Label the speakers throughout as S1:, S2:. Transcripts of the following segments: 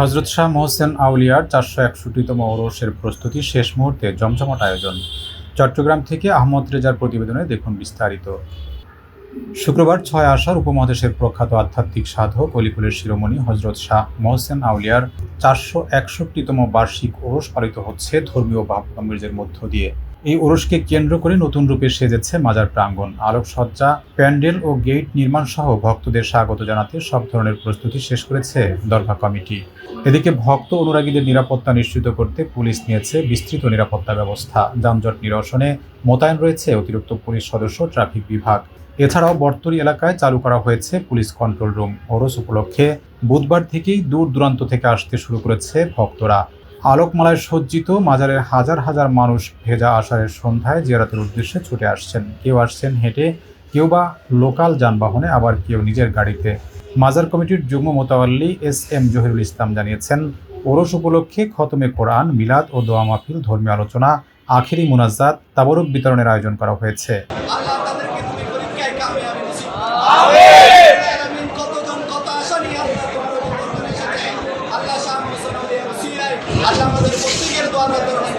S1: হজরত শাহ মোহসেন আউলিয়ার চারশো একষট্টিতম ওরসের প্রস্তুতি শেষ মুহূর্তে জমজমাট আয়োজন। চট্টগ্রাম থেকে আহমদ রেজার প্রতিবেদনে দেখুন বিস্তারিত। শুক্রবার ছয় আষাঢ় উপমহাদেশের প্রখ্যাত আধ্যাত্মিক সাধক অলিকুলের শিরোমণি হজরত শাহ মোহসেন আউলিয়ার চারশো একষট্টিতম বার্ষিক ওরস পালিত হচ্ছে ধর্মীয় ভাবগাম্ভীর্যের মধ্য দিয়ে। এই ওরসকে কেন্দ্র করে নতুন রূপে সেজেছে মাজার প্রাঙ্গণ। আলোকসজ্জা, প্যান্ডেল ও গেট নির্মাণ সহ ভক্তদের স্বাগত জানাতে সব ধরনের প্রস্তুতি শেষ করেছে দরভা কমিটি। এদিকে ভক্ত অনুরাগীদের নিরাপত্তা নিশ্চিত করতে পুলিশ নিয়েছে বিস্তৃত নিরাপত্তা ব্যবস্থা। যানজট নিরসনে মোতায়েন রয়েছে অতিরিক্ত পুলিশ সদস্য, ট্রাফিক বিভাগ। এছাড়াও বর্তরি এলাকায় চালু করা হয়েছে পুলিশ কন্ট্রোল রুম। ওরস উপলক্ষে বুধবার থেকেই দূর দূরান্ত থেকে আসতে শুরু করেছে ভক্তরা। আলোকমালায় সজ্জিত মাজারের হাজার হাজার মানুষ ভেজা আষাঢ়ের সন্ধ্যায় জিয়ারাতের উদ্দেশ্যে ছুটে আসছেন। কেউ আসছেন হেঁটে কেউ বা লোকাল যানবাহনে আবার কেউ নিজের গাড়িতে। মাজার কমিটির যুগ্ম মোতাবাল্লি এস এম জহিরুল ইসলাম জানিয়েছেন ওরস উপলক্ষে খতমে কোরআন মিলাদ ও দোয়া মাহফিল ধর্মীয় আলোচনা আখেরি মুনাজাত তাবরুক বিতরণের আয়োজন করা হয়েছে।
S2: আমাদের প্রত্যেকের থেকে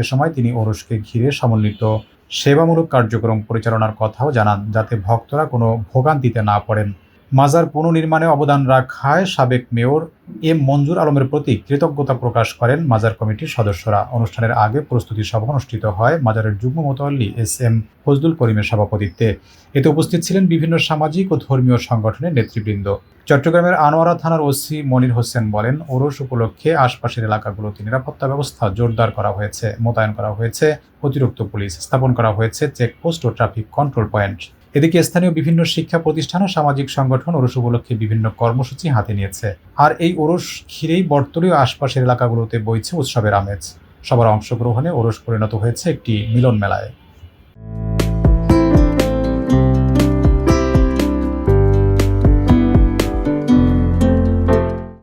S1: এ সময় তিনি ওরসকে ঘিরে সমন্বিত সেবামূলক কার্যক্রম পরিচালনার কথাও জানান, যাতে ভক্তরা কোনো ভোগান্তিতে না পড়েন। মাজার পুনর্নির্মাণে অবদান রাখায় সাবেক মেয়র এম মঞ্জুর আলমের প্রতি কৃতজ্ঞতা প্রকাশ করেন মাজার কমিটির সদস্যরা। অনুষ্ঠানের আগে প্রস্তুতি সভা অনুষ্ঠিত হয় মাজারের যুগ্ম মোতাল্লি এস এম ফজলুল করিমের সভাপতিত্বে। এতে উপস্থিত ছিলেন বিভিন্ন সামাজিক ও ধর্মীয় সংগঠনের নেতৃবৃন্দ। চট্টগ্রামের আনোয়ারা থানার ওসি মনির হোসেন বলেন, ওরস উপলক্ষে আশপাশের এলাকাগুলোতে নিরাপত্তা ব্যবস্থা জোরদার করা হয়েছে, মোতায়েন করা হয়েছে, অতিরিক্ত পুলিশ স্থাপন করা হয়েছে, চেকপোস্ট ও ট্রাফিক কন্ট্রোল পয়েন্ট। এদিকে স্থানীয় বিভিন্ন শিক্ষা প্রতিষ্ঠান ও সামাজিক সংগঠন ওরস উপলক্ষে বিভিন্ন কর্মসূচি হাতে নিয়েছে। আর এই ওরস ঘিরেই বর্তরীয় আশপাশের এলাকাগুলোতে বইছে উৎসবের আমেজ। সবার অংশগ্রহণে ওরস পরিণত হয়েছে একটি মিলন মেলায়।